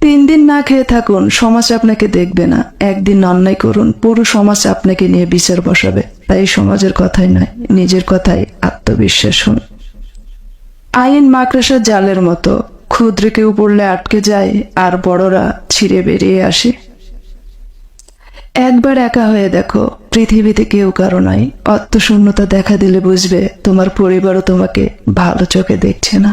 তিন দিন না খেয়ে থাকুন, সমাজ আপনাকে দেখবে না। একদিন অন্যায় করুন, পুরো সমাজ আপনাকে নিয়ে বিচার বসাবে। তাই সমাজের কথাই নয়, নিজের কথাই আত্মবিশ্বাস শুন আইন মাকড়সার জালের মতো ক্ষুদ্র কেউ পড়লে আটকে যায়, আর বড়রা ছিঁড়ে বেরিয়ে আসে। একবার একা হয়ে দেখো, পৃথিবীতে কেউ কারও নাই। অর্থশূন্যতা দেখা দিলে বুঝবে, তোমার পরিবারও তোমাকে ভালো চোখে দেখছে না।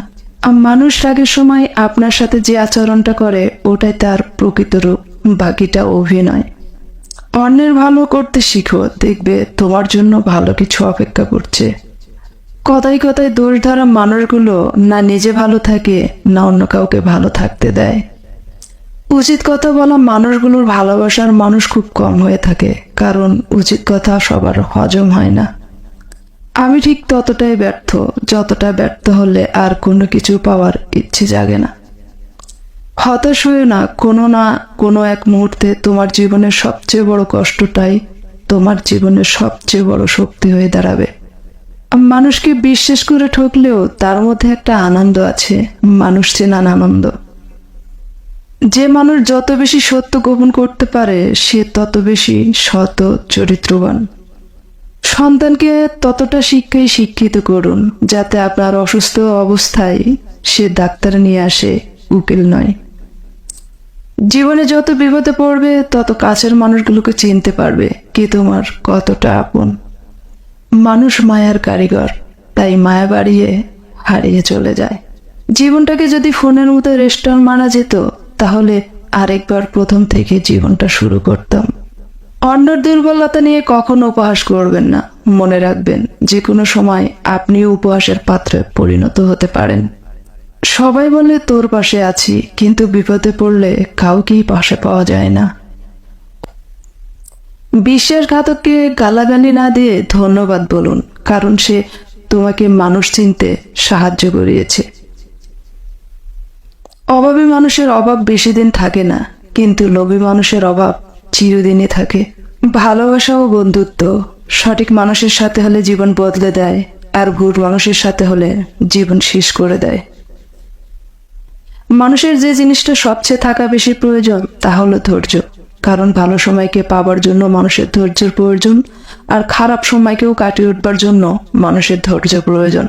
মানুষ রাগের সময় আপনার সাথে যে আচরণটা করে, ওটাই তার প্রকৃত রূপ, বাকিটা অভিনয়। অন্যের ভালো করতে শিখো, দেখবে তোমার জন্য ভালো কিছু অপেক্ষা করছে। কথায় কথায় দোষ ধরা মানুষগুলো না নিজে ভালো থাকে, না অন্য কাউকে ভালো থাকতে দেয়। উচিত কথা বলা মানুষগুলোর ভালোবাসার মানুষ খুব কম হয়ে থাকে, কারণ উচিত কথা সবার হজম হয় না। আমি ঠিক ততটাই ব্যর্থ, যতটা ব্যর্থ হলে আর কোনো কিছু পাওয়ার ইচ্ছে জাগে না। হতাশ হয়ে না, কোনো না কোনো এক মুহূর্তে তোমার জীবনের সবচেয়ে বড় কষ্টটাই তোমার জীবনের সবচেয়ে বড় শক্তি হয়ে দাঁড়াবে। মানুষকে বিশ্বাস করে ঠকলেও তার মধ্যে একটা আনন্দ আছে, মানুষ চেনান আনন্দ। যে মানুষ যত বেশি সত্য গোপন করতে পারে, সে তত বেশি শত চরিত্রবান। সন্তানকে ততটা শিক্ষায় শিক্ষিত করুন, যাতে আপনার অসুস্থ অবস্থায় সে ডাক্তার নিয়ে আসে, উকিল নয়। জীবনে যত বিপদে পড়বে, তত কাছের মানুষগুলোকে চিনতে পারবে কে তোমার কতটা আপন। মানুষ মায়ার কারিগর, তাই মায়া বাড়িয়ে হারিয়ে চলে যায়। জীবনটাকে যদি ফোনের মতো রেস্টুরেন্ট মানা যেত, তাহলে আরেকবার প্রথম থেকে জীবনটা শুরু করতাম। অন্যর দুর্বলতা নিয়ে কখনো উপহাস করবেন না। মনে রাখবেন যে কোনো সময় আপনিও উপহাসের পাত্রে পরিণত হতে পারেন। সবাই বলে তোর পাশে আছি। কিন্তু বিপদে পড়লে কাউকেই পাশে পাওয়া যায় না। বিশ্বাসঘাতককে গালাগালি না দিয়ে ধন্যবাদ বলুন, কারণ সে তোমাকে মানুষ চিনতে সাহায্য করিয়েছে। অভাবী মানুষের অভাব বেশি দিন থাকে না, কিন্তু লোভী মানুষের অভাব চিরদিনই থাকে। ভালোবাসা ও বন্ধুত্ব। সঠিক মানুষের সাথে হলে জীবন বদলে দেয়, আর ভুল মানুষের সাথে হলে জীবন শেষ করে দেয়। মানুষের যে জিনিসটা সবচেয়ে থাকা বেশি প্রয়োজন, তা হলো ধৈর্য। কারণ ভালো সময়কে পাবার জন্য মানুষের ধৈর্যের প্রয়োজন, আর খারাপ সময়কেও কাটিয়ে উঠবার জন্য মানুষের ধৈর্য প্রয়োজন।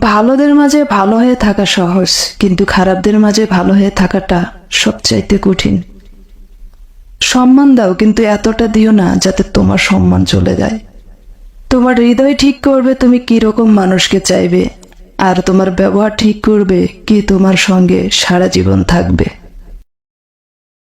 ভালোদের মাঝে ভালো হয়ে থাকা সহজ, কিন্তু খারাপদের মাঝে ভালো হয়ে থাকাটা সবচাইতে কঠিন। সম্মান দাও, কিন্তু এতটা দিও না যাতে তোমার সম্মান চলে যায়। তোমার হৃদয় ঠিক করবে, তুমি কি রকম মানুষকে চাইবে, আর তোমার ব্যবহার ঠিক করবে, কি তোমার সঙ্গে সারা জীবন থাকবে।